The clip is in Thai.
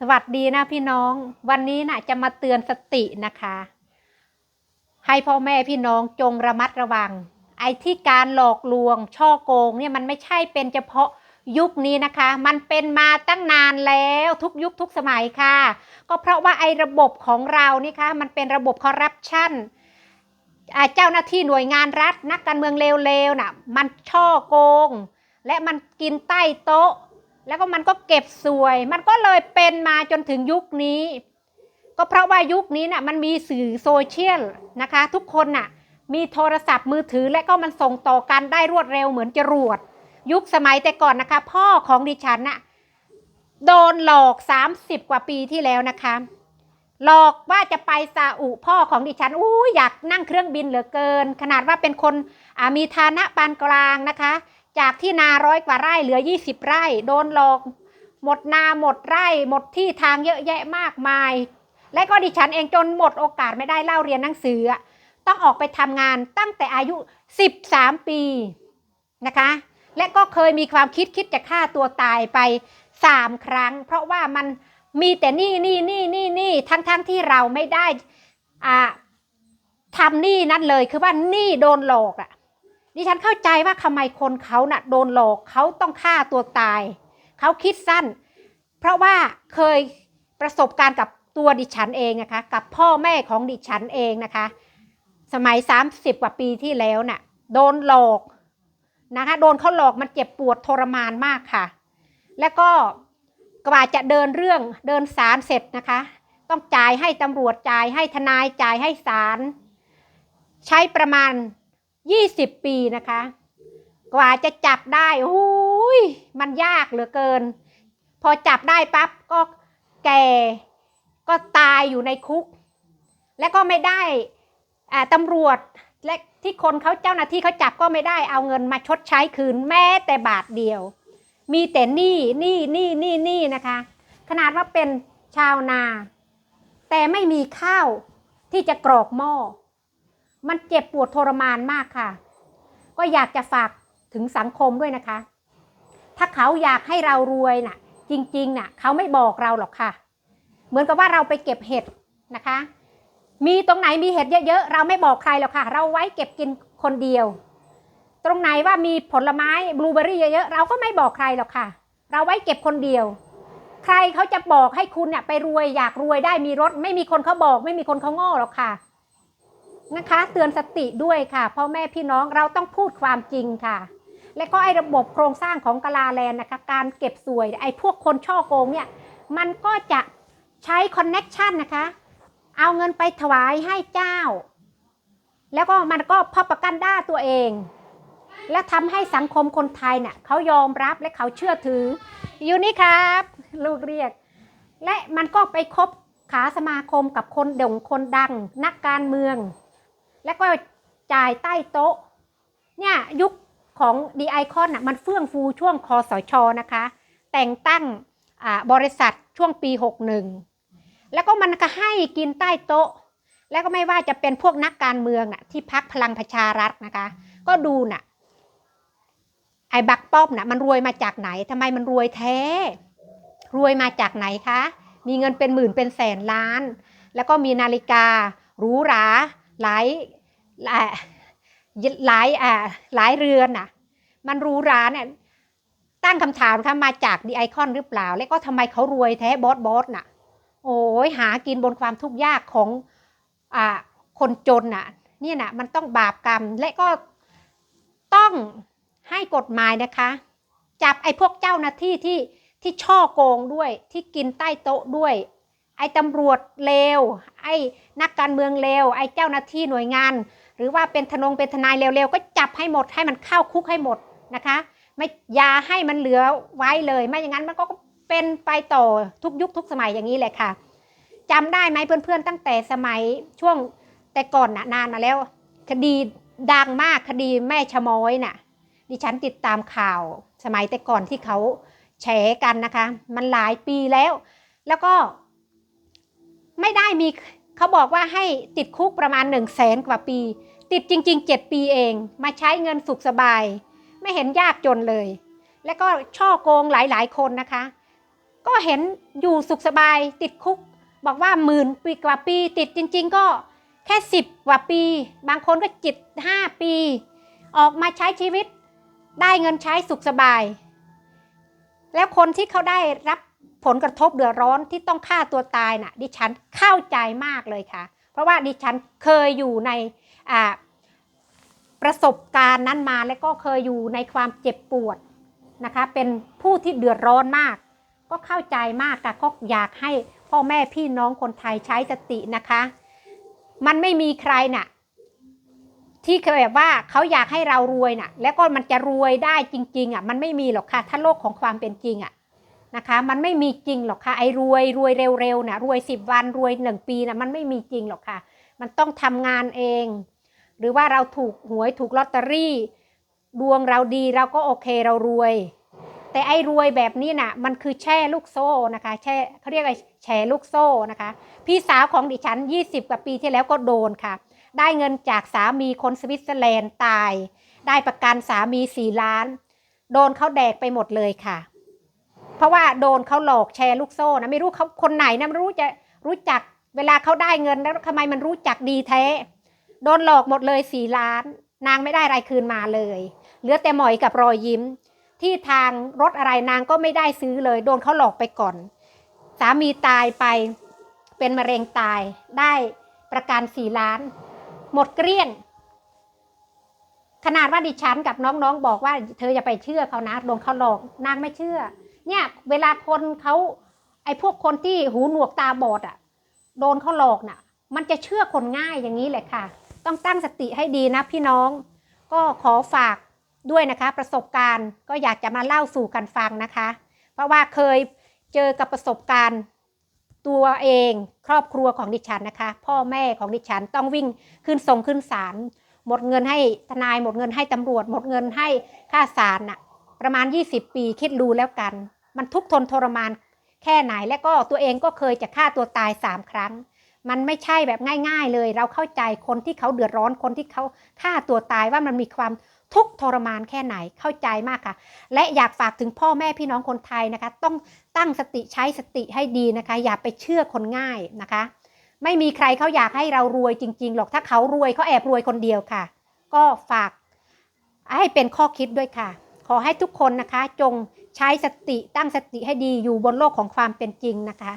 สวัสดีนะพี่น้อง วันนี้นะจะมาเตือนสตินะคะ ให้พ่อแม่พี่น้องจงระมัดระวัง ไอ้ที่การหลอกลวง ช่อโกงเนี่ยมันไม่ใช่เป็นเฉพาะยุคนี้นะคะ มันเป็นมาตั้งนานแล้วทุกยุคทุกสมัยค่ะ ก็เพราะว่าไอ้ระบบของเรานี่คะมันเป็นระบบคอร์รัปชันเจ้าหน้าที่หน่วยงานรัฐ นักการเมืองเลวๆน่ะมันช่อโกง และมันกินใต้โต๊ะ แล้วก็มันก็เก็บสวย มันก็เลยเป็นมาจนถึงยุคนี้ ก็เพราะว่ายุคนี้น่ะมันมีสื่อโซเชียลนะคะ ทุกคนน่ะมีโทรศัพท์มือถือและก็มันส่งต่อกันได้รวดเร็วเหมือนจรวด ยุคสมัยแต่ก่อนนะคะ พ่อของดิฉันน่ะโดนหลอก 30 กว่าปีที่แล้วนะคะ หลอกว่าจะไปซาอุพ่อของดิฉันอู้อยากนั่งเครื่องบินเหลือเกิน ขนาดว่าเป็นคนมีฐานะปานกลางนะคะ จากที่นาร้อยกว่าไร่เหลือ 20 ไร่ โดนหลอกหมดนาหมดไร่ หมดที่ทางเยอะแยะมากมาย และก็ดิฉันเองจนหมดโอกาสไม่ได้เล่าเรียนหนังสือ ต้องออกไปทำงานตั้งแต่อายุ 13 ปีนะคะ และก็เคยมีความคิดคิดจะฆ่าตัวตายไป 3 ครั้ง เพราะว่ามันมีแต่นี่นี่นี่นี่นี่ทั้งทั้งที่เราไม่ได้อ่าทำนี้นั้นเลยคือว่านี้โดนหลอกอะ ดิฉันเข้าใจว่าทำไมคนเขาน่ะโดนหลอกเขาต้องฆ่าตัวตาย เขาคิดสั้น เพราะว่าเคยประสบการณ์กับตัวดิฉันเองนะคะ กับพ่อแม่ของดิฉันเองนะคะ สมัย 30 กว่าปีที่แล้วน่ะโดนหลอกนะคะโดนเขาหลอกมันเจ็บปวดทรมานมากค่ะ แล้วก็กว่าจะเดินเรื่องเดินศาลเสร็จนะคะ ต้องจ่ายให้ตำรวจจ่ายให้ทนายจ่ายให้ศาลใช้ประมาณ 20ปีนะคะ กว่าจะจับได้โอ้ยมันยากเหลือเกิน พอจับได้ปั๊บก็แก่ก็ตายอยู่ในคุก และก็ไม่ได้ตำรวจและที่คนเขาเจ้าหน้าที่เขาจับก็ไม่ได้เอาเงินมาชดใช้คืนแม้แต่บาทเดียว มีแต่หนี้หนี้หนี้หนี้หนี้นะคะ ขนาดว่าเป็นชาวนา แต่ไม่มีข้าวที่จะกรอกหม้อ มันเจ็บปวดทรมานมากค่ะ ก็อยากจะฝากถึงสังคมด้วยนะคะ ถ้าเขาอยากให้เรารวยน่ะ จริงๆน่ะ เขาไม่บอกเราหรอกค่ะ เหมือนกับว่าเราไปเก็บเห็ดนะคะ มีตรงไหนมีเห็ดเยอะๆ เราไม่บอกใครหรอกค่ะ เราไว้เก็บกินคนเดียว ตรงไหนว่ามีผลไม้บลูเบอรี่เยอะๆ เราก็ไม่บอกใครหรอกค่ะ เราไว้เก็บคนเดียว ใครเขาจะบอกให้คุณเนี่ยไปรวยอยากรวยได้มีรถ ไม่มีคนเขาบอก ไม่มีคนเขาโง่หรอกค่ะ นะคะ เตือนสติด้วยค่ะพ่อแม่พี่น้องเราต้องพูดความจริงค่ะ และก็ไอ้ระบบโครงสร้างของกลาแลนนะคะ การเก็บสวยไอ้พวกคนช่อโกงเนี่ยมันก็จะใช้คอนเน็กชันนะคะ เอาเงินไปถวายให้เจ้า แล้วก็มันก็พอประกันด้าตัวเอง และทำให้สังคมคนไทยเนี่ยเขายอมรับและเขาเชื่อถือ อยู่นี่ครับ ลูกเรียก และมันก็ไปคบขาสมาคมกับคนโด่งคนดัง นักการเมือง แล้วก็จ่ายใต้โต๊ะ เนี่ยยุคของดีไอคอนน่ะมันเฟื่องฟูช่วงคอสชนะคะ แต่งตั้งบริษัทช่วงปี 61 แล้วก็มันก็ให้กินใต้โต๊ะ แล้วก็ไม่ว่าจะเป็นพวกนักการเมืองน่ะที่พักพลังประชารัฐนะคะ ก็ดูน่ะไอ้บักป้อมน่ะมันรวยมาจากไหนทำไมมันรวยแท้ รวยมาจากไหนคะ มีเงินเป็นหมื่นเป็นแสนล้าน แล้วก็มีนาฬิกาหรูหรา หลายหลายหลายอ่าหลายเรือนน่ะ มันรูหราเนี่ยตั้งคำถามค่ะมาจากดีไอคอนหรือเปล่า แล้วก็ทำไมเขารวยแท้บอสบอสน่ะ โอ้ยหากินบนความทุกข์ยากของอ่าคนจนน่ะเนี่ยน่ะมันต้องบาปกรรมและก็ต้องให้กฎหมายนะคะ จับไอ้พวกเจ้าหน้าที่ที่ที่ช่อโกงด้วยที่กินใต้โต๊ะด้วย ไอ้ตำรวจเลว ไอ้นักการเมืองเลว ไอ้เจ้าหน้าที่หน่วยงาน หรือว่าเป็นทนงเป็นทนายเร็วๆ ก็จับให้หมดให้มันเข้าคุกให้หมดนะคะ ไม่ยาให้มันเหลือไว้เลย ไม่อย่างนั้นมันก็เป็นไปต่อทุกยุคทุกสมัยอย่างนี้แหละค่ะจำได้ไหมเพื่อนๆตั้งแต่สมัยช่วงแต่ก่อนนะนานมาแล้ว คดีดังมากคดีแม่ชะม้อยน่ะ ดิฉันติดตามข่าวสมัยแต่ก่อนที่เขาแฉกันนะคะ มันหลายปีแล้ว แล้วก็ ไม่ได้มีเขาบอกว่าให้ติดคุกประมาณหนึ่งแสนกว่าปี ติดจริงๆเจ็ดปีเอง มาใช้เงินสุขสบาย ไม่เห็นยากจนเลย แล้วก็ช่อโกงหลายๆ คนนะคะ ก็เห็นอยู่สุขสบายติดคุก บอกว่าหมื่นปีกว่าปี ติดจริง ๆ ก็แค่สิบกว่าปี บางคนก็จิตห้าปี ออกมาใช้ชีวิตได้เงินใช้สุขสบาย แล้วคนที่เขาได้รับ ผลกระทบเดือดร้อนที่ต้องฆ่าตัวตายน่ะดิฉันเข้าใจมากเลยค่ะ เพราะว่าดิฉันเคยอยู่ในประสบการณ์นั้นมาแล้วก็เคยอยู่ในความเจ็บปวดนะคะ เป็นผู้ที่เดือดร้อนมาก ก็เข้าใจมากค่ะก็อยากให้พ่อแม่พี่น้องคนไทยใช้สตินะคะ มันไม่มีใครน่ะที่แบบว่าเขาอยากให้เรารวยน่ะ แล้วก็มันจะรวยได้จริง ๆอะมันไม่มีหรอกค่ะถ้าโลกของความเป็นจริงอะ นะคะ มันไม่มีจริงหรอกค่ะไอ้รวยรวยเร็วๆน่ะรวยสิบวันรวยหนึ่งปีน่ะมันไม่มีจริงหรอกค่ะ มันต้องทำงานเอง หรือว่าเราถูกหวยถูกลอตเตอรี่ ดวงเราดีเราก็โอเคเรารวย แต่ไอ้รวยแบบนี้น่ะมันคือแช่ลูกโซ่นะคะ แช่เขาเรียกอะไรแชร์ลูกโซ่นะคะ พี่สาวของดิฉัน 20 กว่าปีที่แล้วก็โดนค่ะ ได้เงินจากสามีคนสวิตเซอร์แลนด์ตาย ได้ประกันสามี4ล้าน โดนเขาแดกไปหมดเลยค่ะ เพราะว่าโดนเขาหลอกแชร์ลูกโซ่นะไม่รู้เขาคนไหนนะไม่รู้จะรู้จักเวลาเขาได้เงินแล้วทำไมมันรู้จักดีแท้ โดนหลอกหมดเลยสี่ล้าน นางไม่ได้อะไรคืนมาเลยเหลือแต่หมอยกับรอยยิ้ม ที่ทางรถอะไรนางก็ไม่ได้ซื้อเลย โดนเขาหลอกไปก่อน สามีตายไปเป็นมะเร็งตายได้ประกันสี่ล้าน หมดเกลี้ยง ขนาดว่าดิฉันกับน้องๆบอกว่า เธออย่าไปเชื่อเขานะโดนเขาหลอกนางไม่เชื่อ เนี่ย เวลาคนเขาไอ้พวกคนที่หูหนวกตาบอดอะ่ะ โดนเขาหลอกน่ะ มันจะเชื่อคนง่ายอย่างนี้แหละค่ะ ต้องตั้งสติให้ดีนะพี่น้อง ก็ขอฝากด้วยนะคะ ประสบการณ์ก็อยากจะมาเล่าสู่กันฟังนะคะ เพราะว่าเคยเจอกับประสบการณ์ตัวเองครอบครัวของดิฉันนะคะ พ่อแม่ของดิฉันต้องวิ่งขึ้นส่งขึ้นศาลหมดเงินให้ทนายหมดเงินให้ตำรวจ หมดเงินให้ค่าศาลน่ะประมาณ 20 ปีคิดดูแล้วกัน มันทุกข์ทนทรมานแค่ไหนและก็ตัวเองก็เคยจะฆ่าตัวตาย3ครั้ง มันไม่ใช่แบบง่าย ๆ เลย เราเข้าใจคนที่เขาเดือดร้อนคนที่เขาฆ่าตัวตายว่ามันมีความทุกข์ทรมานแค่ไหนเข้าใจมากค่ะ และอยากฝากถึงพ่อแม่พี่น้องคนไทยนะคะ ต้องตั้งสติใช้สติให้ดีนะคะ อย่าไปเชื่อคนง่ายนะคะ ไม่มีใครเขาอยากให้เรารวยจริง ๆ หรอกถ้าเขารวยเขาแอบรวยคนเดียวค่ะ ก็ฝากให้เป็นข้อคิดด้วยค่ะ ขอให้ทุกคนนะคะจงใช้สติตั้งสติให้ดีอยู่บนโลกของความเป็นจริงนะคะ